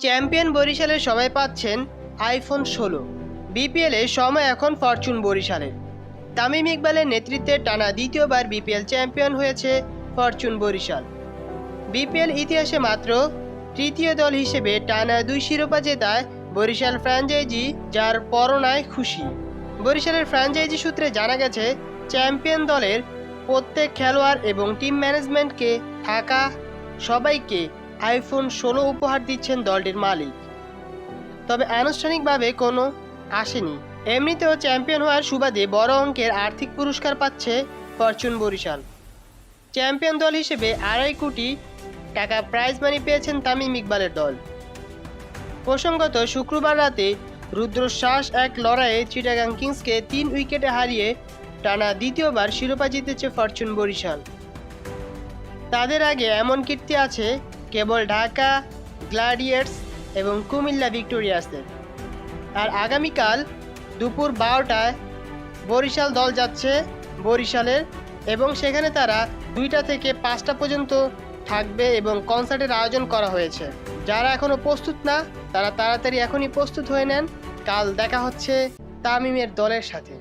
Champion বরিশালের সবাই পাচ্ছেন আইফোন ষোলো। বিপিএলে সময় এখন ফরচুন বরিশালের। তামিম ইকবালের নেতৃত্বে টানা দ্বিতীয়বার বিপিএল চ্যাম্পিয়ন হয়েছে ফরচুন বরিশাল। বিপিএল ইতিহাসে মাত্র তৃতীয় দল হিসেবে টানা দুই শিরোপা জেতায় বরিশাল ফ্র্যাঞ্চাইজি যার পরনায় খুশি। বরিশালের ফ্র্যাঞ্চাইজি সূত্রে জানা গেছে, চ্যাম্পিয়ন দলের প্রত্যেক খেলোয়াড় এবং টিম ম্যানেজমেন্টকে থাকা সবাইকে আইফোন ষোলো উপহার দিচ্ছেন দলটির মালিক। তবে আনুষ্ঠানিকভাবে কোনো আসেনি। এমনিতেও চ্যাম্পিয়ন হওয়ার সুবাদে বড় অঙ্কের আর্থিক পুরস্কার পাচ্ছে ফরচুন বরিশাল। চ্যাম্পিয়ন দল হিসেবে আড়াই কোটি টাকা প্রাইজ মানি পেয়েছেন তামিম ইকবালের দল। প্রসঙ্গত, শুক্রবার রাতে রুদ্রশ্বাস এক লড়াইয়ে চিটাগাং কিংসকে তিন উইকেটে হারিয়ে টানা দ্বিতীয়বার শিরোপা জিতেছে ফরচুন বরিশাল। তাদের আগে এমন কীর্তি আছে কেবল ঢাকা, গ্লাডিয়েটস এবং কুমিল্লা ভিক্টোরিয়াসদের আর আগামীকাল দুপুর বারোটায় বরিশাল দল যাচ্ছে বরিশালের এবং সেখানে তারা দুইটা থেকে পাঁচটা পর্যন্ত থাকবে এবং কনসার্টের আয়োজন করা হয়েছে। যারা এখনও প্রস্তুত না, তারা তাড়াতাড়ি এখনই প্রস্তুত হয়ে নেন। কাল দেখা হচ্ছে তামিমের দলের সাথে।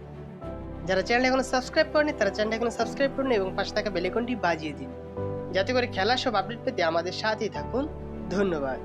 যারা চ্যানেল এখনও সাবস্ক্রাইব করেনি তারা চ্যানেলটা এখনও সাবস্ক্রাইব করুন এবং পাশে থাকা বেলেকনটি বাজিয়ে দিন। যাতে করে খেলার সব আপডেট পেতে আমাদের সাথেই থাকুন। ধন্যবাদ।